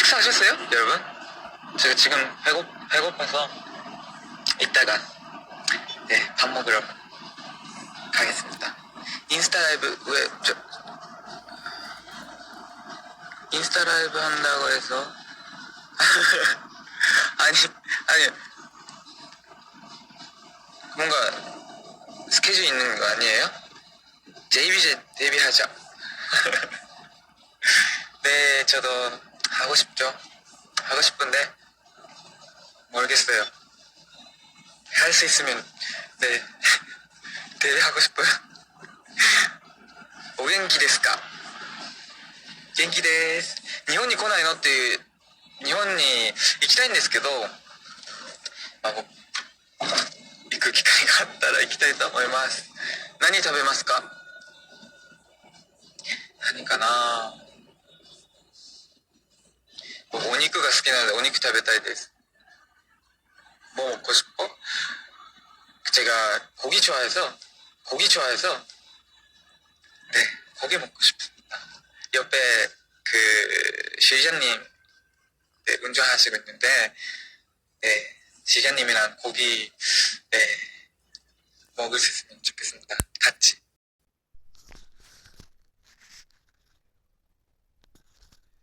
식사하셨어요, 여러분? 제가 지금 배고 배고파서 이따가 네, 밥 먹으러 가겠습니다. 인스타 라이브 왜 저 인스타 라이브 한다고 해서 아니 아니 뭔가 스케줄 있는 거 아니에요? JBJ 데뷔하자. 네, 저도 하고 싶죠. 하고 싶은데 모르겠어요. 할 수 있으면 네 데뷔하고 싶어요. お元気ですか元気です。日本に来ないのっていう、日本に行きたいんですけど、まあ、僕行く機会があったら行きたいと思います。何食べますか何かな 肉が好きなのでお肉食べたいです. 뭐 먹고 싶어? 제가 고기 좋아해서 고기 좋아해서 네 고기 먹고 싶습니다. 옆에 그 시장님 네, 운전하시고 있는데 네 시장님이랑 고기 네 먹을 수 있으면 좋겠습니다.